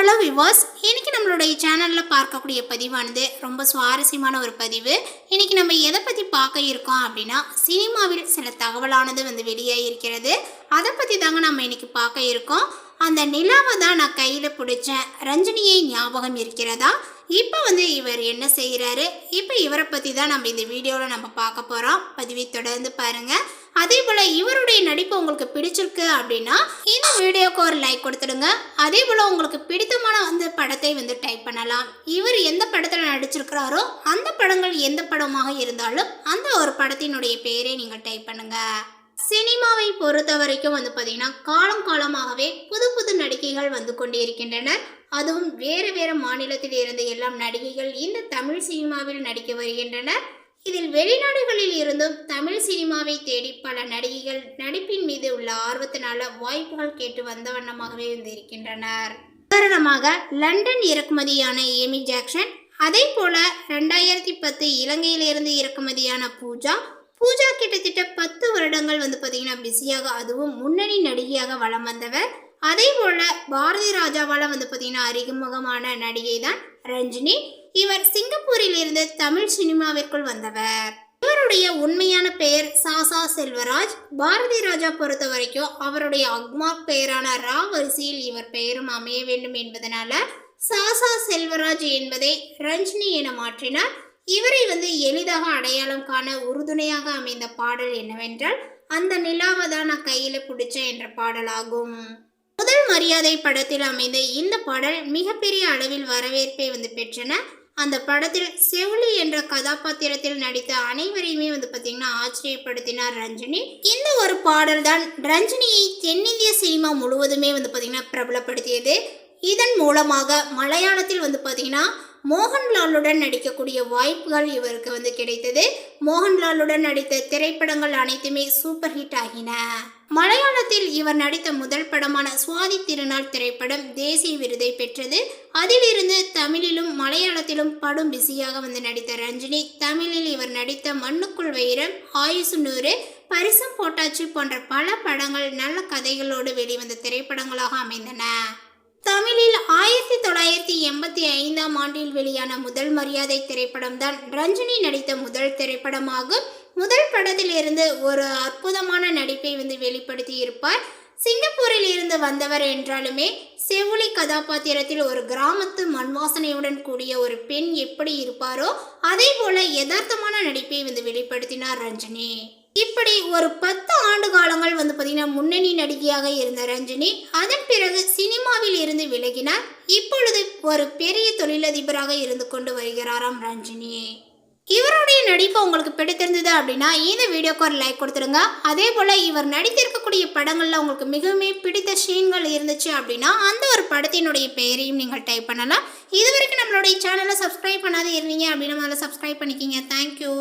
Hello விவாஸ் இன்றைக்கி நம்மளுடைய சேனலில் பார்க்கக்கூடிய பதிவானது ரொம்ப சுவாரஸ்யமான ஒரு பதிவு. இன்றைக்கி நம்ம எதை பற்றி பார்க்க இருக்கோம் அப்படின்னா சினிமாவில் சில தகவலானது வந்து வெளியே இருக்கிறது. அதை பற்றி தாங்க நம்ம இன்றைக்கி பார்க்க இருக்கோம். அந்த நிலாவை தான் நான் கையில் பிடிச்சேன். ரஞ்சினியை ஞாபகம் இருக்கிறதா? இப்போ வந்து இவர் என்ன செய்கிறாரு? இப்போ இவரை பற்றி தான் நம்ம இந்த வீடியோவில் நம்ம பார்க்க போகிறோம் பதிவை தொடர்ந்து பாருங்கள் அதே போல் இவருடைய நடிப்பு உங்களுக்கு பிடிச்சிருக்கு அப்படின்னா இந்த வீடியோக்கு ஒரு லைக் கொடுத்துடுங்க. அதே போல் உங்களுக்கு பிடித்தமான அந்த படத்தை வந்து டைப் பண்ணலாம். இவர் எந்த படத்தில் நடிச்சிருக்கிறாரோ அந்த படங்கள் எந்த படமாக இருந்தாலும் அந்த ஒரு படத்தினுடைய பெயரை நீங்கள் டைப் பண்ணுங்கள் சினிமாவை பொறுத்த வரைக்கும் வந்து பார்த்தீங்கன்னா காலம் காலமாகவே புது புது நடிகைகள் வந்து கொண்டே இருக்கின்றனர் அதுவும் வேறு வேறு மாநிலத்தில் இருந்து எல்லாம் நடிகைகள் இந்த தமிழ் சினிமாவில் நடிக்க வருகின்றனர். இதில் வெளிநாடுகளில் இருந்தும் தமிழ் சினிமாவை தேடி பல நடிகைகள் நடிப்பின் மீது உள்ள ஆர்வத்தினால வாய்ப்புகள் கேட்டு வந்த வண்ணமாகவே வந்து இருக்கின்றனர். உதாரணமாக லண்டன் இறக்குமதியான ஏமி ஜாக்சன் அதே போல ரெண்டாயிரத்தி பத்து இலங்கையிலிருந்து இறக்குமதியான பூஜா பூஜா கிட்டத்தட்ட பத்து வருடங்கள் வந்து பார்த்தீங்கன்னா பிஸியாக அதுவும் முன்னணி நடிகையாக வலம் வந்தவர். அதே போல பாரதி ராஜாவால் வந்து பார்த்தீங்கன்னா அறிமுகமான நடிகை தான் ரஞ்சினி. இவர் சிங்கப்பூரில் இருந்து தமிழ் சினிமாவிற்குள் வந்தவர். இவருடைய உண்மையான பெயர் சாசா செல்வராஜ். பாரதி ராஜா பொறுத்த வரைக்கும் அவருடைய அக்மார்க் பெயரான ரா வரிசையில் இவர் பெயரும் அமைய வேண்டும் என்பதனால சாசா செல்வராஜ் என்பதை ரஞ்சினி என மாற்றினார். இவரை வந்து எளிதாக அடையாளம் காண உறுதுணையாக அமைந்த பாடல் என்னவென்றால் அந்த நிலாவை தான் நான் கையில் பிடிச்சேன் என்ற பாடலாகும். முதல் மரியாதை படத்தில் அமைந்த இந்த பாடல் மிகப்பெரிய அளவில் வரவேற்பை வந்து பெற்றன. அந்த படத்தில் செவிலி என்ற கதாபாத்திரத்தில் நடித்த அனைவரையுமே வந்து பார்த்தீங்கன்னா ஆச்சரியப்படுத்தினார் ரஞ்சினி. இந்த ஒரு பாடல் தான் ரஞ்சினியை தென்னிந்திய சினிமா முழுவதுமே வந்து பார்த்தீங்கன்னா பிரபலப்படுத்தியது. இதன் மூலமாக மலையாளத்தில் வந்து பார்த்தீங்கன்னா மோகன்லாலுடன் நடிக்கக்கூடிய வாய்ப்புகள் இவருக்கு வந்து கிடைத்தது. மோகன்லாலுடன் நடித்த திரைப்படங்கள் அனைத்துமே சூப்பர் ஹிட் ஆகின. மலையாளத்தில் இவர் நடித்த முதல் படமான சுவாதி திருநாள் திரைப்படம் தேசிய விருதை பெற்றது. அதிலிருந்து தமிழிலும் மலையாளத்திலும் படும் பிஸியாக வந்து நடித்த ரஞ்சினி தமிழில் இவர் நடித்த மண்ணுக்குள் வைரம் ஆயுசு நூறு பரிசம் போட்டாச்சு போன்ற பல படங்கள் நல்ல கதைகளோடு வெளிவந்த திரைப்படங்களாக அமைந்தன. தமிழில் ஆயிரத்தி தொள்ளாயிரத்தி எண்பத்தி ஐந்தாம் ஆண்டில் வெளியான முதல் மரியாதை திரைப்படம்தான் ரஞ்சினி நடித்த முதல் திரைப்படமாகும். முதல் படத்தில் இருந்து ஒரு அற்புதமான நடிப்பை வந்து வெளிப்படுத்தி இருப்பார் சிங்கப்பூரில் இருந்து வந்தவர் என்றாலுமே செவுளி கதாபாத்திரத்தில் ஒரு கிராமத்து மண்வாசனையுடன் கூடிய ஒரு பெண் எப்படி இருப்பாரோ அதே போல யதார்த்தமான நடிப்பை வந்து வெளிப்படுத்தினார் ரஞ்சினி. இப்படி ஒரு பத்து ஆண்டு காலங்கள் வந்து பார்த்தீங்கன்னா முன்னணி நடிகையாக இருந்த ரஞ்சினி அதன் பிறகு சினிமாவில் இருந்து விலகினார். இப்பொழுது ஒரு பெரிய தொழிலதிபராக இருந்து கொண்டு வருகிறாராம் ரஞ்சினி. இவருடைய நடிப்பு உங்களுக்கு பிடித்திருந்தது அப்படின்னா இந்த வீடியோக்கு ஒரு லைக் கொடுத்துருங்க அதே போல் இவர் நடித்திருக்கக்கூடிய படங்களில் உங்களுக்கு மிகவும் பிடித்த சீன்கள் இருந்துச்சு அப்படின்னா அந்த ஒரு படத்தினுடைய பெயரையும் நீங்கள் டைப் பண்ணலாம். இது வரைக்கும் நம்மளுடைய சேனலை சப்ஸ்கிரைப் பண்ணாதே இருந்தீங்க அப்படின்னா முதல்ல சப்ஸ்கிரைப் பண்ணிக்கிங்க. தேங்க்யூ